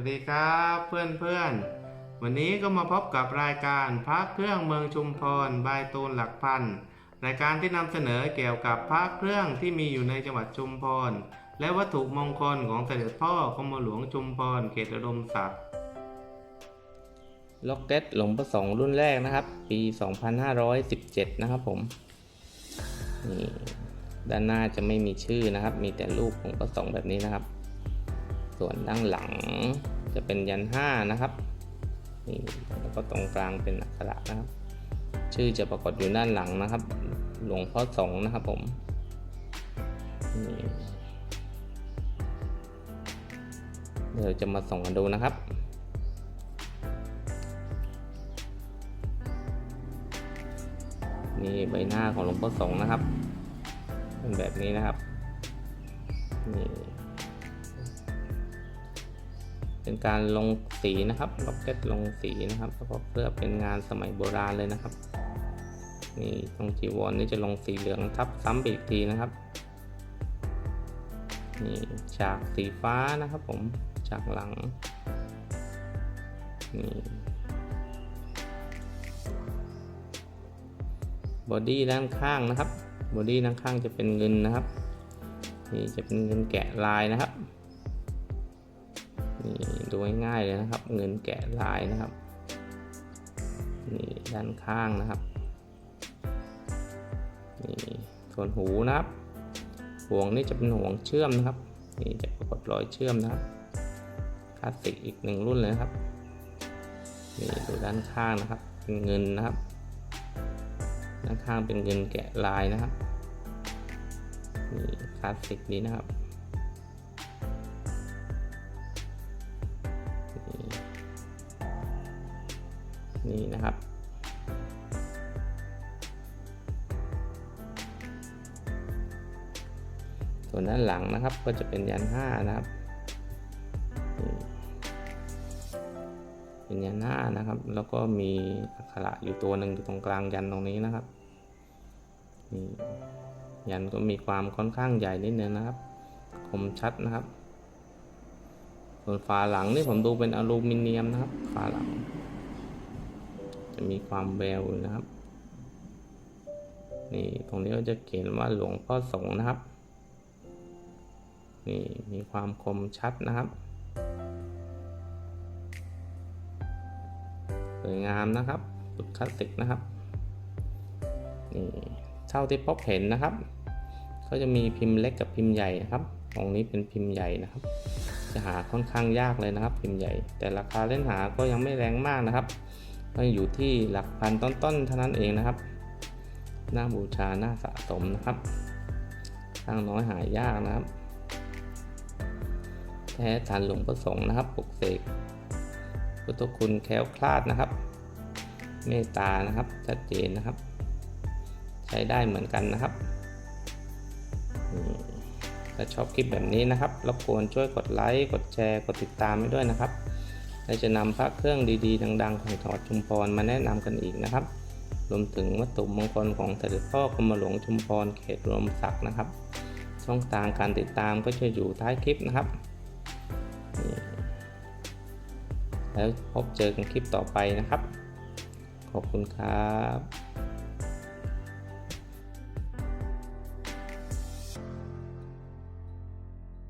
วัสดีครับเพื่อนเพื่อนวันนี้ก็มาพบกับรายการพระเครื่องเมืองชุมพรบายตูนหลักพันรายการที่นำเสนอเกี่ยวกับพระเครื่องที่มีอยู่ในจังหวัดชุมพรและวัตถุมงคลของเสด็จพ่อกรมหลวงชุมพรเขตอุดมศักดิ์ล็อกเก็ตหลวงประสงค์รุ่นแรกนะครับ ปี 2517 นะครับผมนี่ด้านหน้าจะไม่มีชื่อนะครับ มีแต่รูปของประสงค์แบบนี้นะครับ ส่วนด้านหลังจะเป็นยันห้านะครับนี่แล้วก็ตรงกลางเป็นอักขระนะครับ ชื่อจะปรากฏอยู่ด้านหลังนะครับ หลวงพ่อสงนะครับผมนี่เดี๋ยวจะมาส่องกันดูนะครับนี่ใบหน้าของหลวงพ่อสงนะครับ เป็นแบบนี้นะครับนี่ เป็นการลงสีนะครับล็อกเก็ตลงสีนะครับแล้วก็เพื่อเป็นงานสมัยโบราณเลยนะครับนี่ตรงจีวรนี่จะลงสีเหลืองทับซ้ำไปอีกทีนะครับนี่ฉากสีฟ้านะครับผมฉากหลังนี่บอดี้ด้านข้างนะครับบอดี้ด้านข้างจะเป็นเงินนะครับนี่จะเป็นเงินแกะลายนะครับ นี่ดูง่ายๆเลยนะครับ เงินแกะลายนะครับ นี่ด้านข้างนะครับ นี่ส่วนหูนะครับ ห่วงนี่จะเป็นห่วงเชื่อมนะครับ นี่จะปรากฏรอยเชื่อมนะครับ คลาสสิกอีกหนึ่งรุ่นเลยนะครับ นี่ดูด้านข้างนะครับ เป็นเงินนะครับ ด้านข้างเป็นเงินแกะลายนะครับ นี่คลาสสิกดีนะครับ นี่นะครับ ส่วนด้านหลังนะครับก็จะเป็นยันห้านะครับ เป็นยันห้านะครับ แล้วก็มีอักขระอยู่ตัวหนึ่งอยู่ตรงกลางยันตรงนี้นะครับนี่ยันก็มีความค่อนข้างใหญ่นิดนึงนะครับ คมชัดนะครับ ส่วนฝาหลังนี่ผมดูเป็นอลูมิเนียมนะครับ ฝาหลัง จะมีความแววอยู่นะครับ นี่ตรงนี้ก็จะเขียนว่าหลวงพ่อสงฆ์นะครับ นี่มีความคมชัดนะครับสวยงามนะครับสุดคลาสสิกนะครับนี่เท่าที่พบเห็นนะครับ ก็จะมีพิมพ์เล็กกับพิมพ์ใหญ่นะครับ ตรงนี้เป็นพิมพ์ใหญ่นะครับ จะหาค่อนข้างยากเลยนะครับ พิมพ์ใหญ่ แต่ราคาเล่นหาก็ยังไม่แรงมากนะครับ ก็อยู่ที่หลักพันต้นๆเท่านั้นเองนะครับ หน้าบูชาหน้าสะสมนะครับสร้างน้อยหายากนะครับ แท้ฐานหลวงประสงค์นะครับปลุกเสกพุทธคุณแคล้วคลาดนะครับ เมตตานะครับชัดเจนนะครับ ใช้ได้เหมือนกันนะครับถ้าชอบคลิปแบบนี้นะครับรบกวนช่วยกดไลค์ กดแชร์ กดติดตามให้ด้วยนะครับ และจะนำพระเครื่องดีๆ ดัง ๆ ของจังหวัดชุมพรมาแนะนำกันอีกนะครับ รวมถึงวัตถุมงคลของเสด็จพ่อกรมหลวงชุมพรเขตรวมศักดิ์นะครับ ช่องทางการติดตามก็จะอยู่ท้ายคลิปนะครับ แล้วพบเจอกันคลิปต่อไปนะครับ ขอบคุณครับ